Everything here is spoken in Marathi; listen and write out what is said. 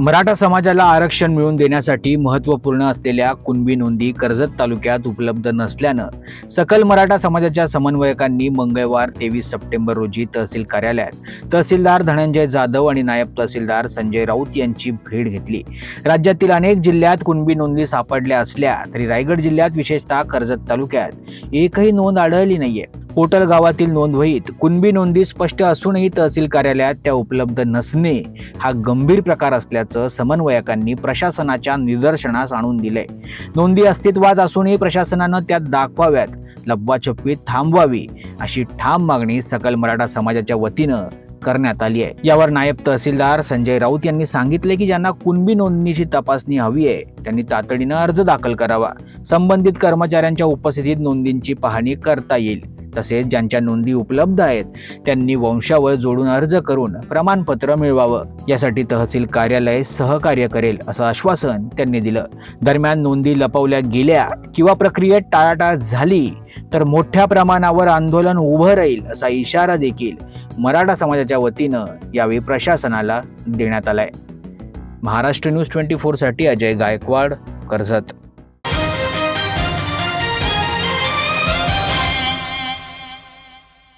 मराठा समाजाला आरक्षण मिळवून देण्यासाठी महत्त्वपूर्ण असलेल्या कुणबी नोंदी कर्जत तालुक्यात उपलब्ध नसल्यानं सकल मराठा समाजाच्या समन्वयकांनी मंगळवार तेवीस सप्टेंबर रोजी तहसील कार्यालयात तहसीलदार धनंजय जाधव आणि नायब तहसीलदार संजय राऊत यांची भेट घेतली. राज्यातील अनेक जिल्ह्यात कुणबी नोंदी सापडल्या असल्या तरी रायगड जिल्ह्यात विशेषतः कर्जत तालुक्यात एकही नोंद आढळली नाहीये. पोटल गावातील नोंदवहीत कुणबी नोंदी स्पष्ट असूनही तहसील कार्यालयात त्या उपलब्ध नसणे हा गंभीर प्रकार असल्याचं समन्वयकांनी प्रशासनाच्या निदर्शनास आणून दिले. नोंदी अस्तित्वात असूनही प्रशासनानं त्यात दाखवाव्यात. लब्बाछप्पी थांबवावी अशी ठाम मागणी सकल मराठा समाजाच्या वतीनं करण्यात आली आहे. यावर नायब तहसीलदार संजय राऊत यांनी सांगितले की ज्यांना कुणबी नोंदणीची तपासणी हवी आहे त्यांनी तातडीनं अर्ज दाखल करावा. संबंधित कर्मचाऱ्यांच्या उपस्थितीत नोंदींची पाहणी करता येईल. तसेच ज्यांच्या नोंदी उपलब्ध आहेत त्यांनी वंशावळ जोडून अर्ज करून प्रमाणपत्र मिळवावं. यासाठी तहसील कार्यालय सहकार्य करेल असं आश्वासन त्यांनी दिलं. दरम्यान नोंदी लपवल्या गेल्या किंवा प्रक्रियेत टाळाटाळ झाली तर मोठ्या प्रमाणावर आंदोलन उभं राहील असा इशारा देखील मराठा समाजाच्या वतीनं यावेळी प्रशासनाला देण्यात आलाय. महाराष्ट्र न्यूज ट्वेंटी फोरसाठी अजय गायकवाड कर्जत.